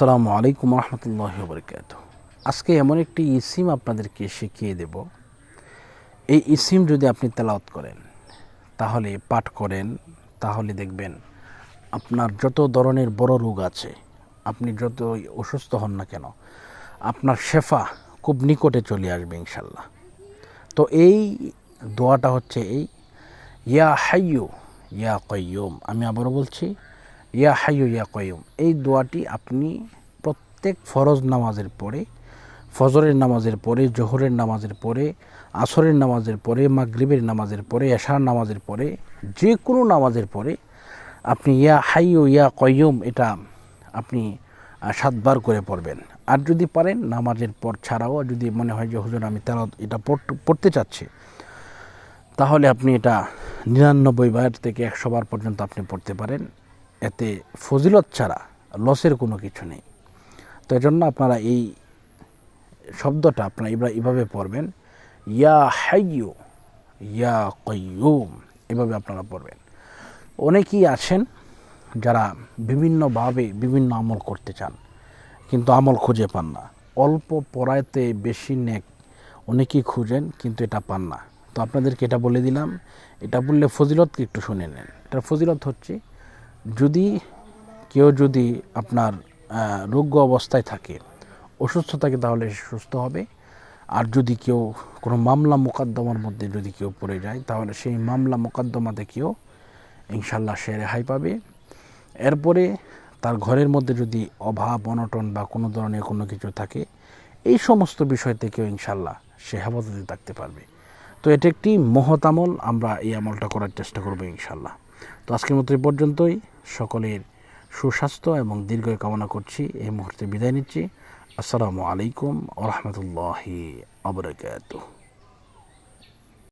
আসসালামু আলাইকুম রহমতুল্লাহ বরকাত আজকে এমন একটি ইসিম আপনাদেরকে শিখিয়ে দেব। এই ইসিম যদি আপনি তেলাওয়াত করেন, তাহলে পাঠ করেন, তাহলে দেখবেন আপনার যত ধরনের বড় রোগ আছে, আপনি যতই অসুস্থ হন না কেন, আপনার শেফা খুব নিকটে চলে আসবে ইনশাল্লাহ তো এই দোয়াটা হচ্ছে এই, ইয়া হাইয়ু, ইয়া কয়ুম আমি আবারও বলছি ইয়া হাইয়ু ইয়া কয়ুম এই দোয়াটি আপনি প্রত্যেক ফরজ নামাজের পরে, ফজরের নামাজের পরে, জোহরের নামাজের পরে, আসরের নামাজের পরে, মাগরিবের নামাজের পরে, এশার নামাজের পরে যে কোনো নামাজের পরে আপনি ইয়া হাইয়ু ইয়া কয়ুম এটা আপনি সাতবার করে পড়বেন। আর যদি পারেন নামাজের পর ছাড়াও, যদি মনে হয় যে, হুজুর, আমি তেলা এটা পড়তে চাচ্ছি, তাহলে আপনি এটা নিরানব্বই বার থেকে একশো বার পর্যন্ত আপনি পড়তে পারেন। এতে ফজিলত ছাড়া লসের কোনো কিছু নেই। তো এজন্য আপনারা এই শব্দটা আপনারা এবার এভাবে পড়বেন, ইয়া হাইয়ু, ইয়া কয়ুম এভাবে আপনারা পড়বেন। অনেকেই আছেন যারা বিভিন্নভাবে বিভিন্ন আমল করতে চান, কিন্তু আমল খুঁজে পান না। অল্প পড়াইতে বেশি নেক অনেকেই খুঁজেন, কিন্তু এটা পান না। তো আপনাদেরকে এটা বলে দিলাম, এটা বললে ফজিলতকে একটু শুনে নেন। এটার ফজিলত হচ্ছে যদি কেউ যদি আপনার রোগ্য অবস্থায় থাকে, অসুস্থ থাকে তাহলে সে সুস্থ হবে। আর যদি কেউ কোনো মামলা মোকদ্দমার মধ্যে যদি কেউ পড়ে যায়, তাহলে সেই মামলা মোকদ্দমা থেকেও ইনশাল্লাহ সে রেহাই পাবে। এরপরে তার ঘরের মধ্যে যদি অভাব, অনটন বা কোনো ধরনের কোনো কিছু থাকে, এই সমস্ত বিষয় থেকেও ইনশাল্লাহ সে হেফাজতে থাকতে পারবে। তো এটা একটি মহৎ আমল, আমরা এই আমলটা করার চেষ্টা করব ইনশাল্লাহ তো আজকের মতো এই পর্যন্তই। সকলের সুস্বাস্থ্য এবং দীর্ঘ কামনা করছি। এই মুহূর্তে বিদায় নিচ্ছি। আসসালামু আলাইকুম আ রহমতুল্লাহি আবরকাত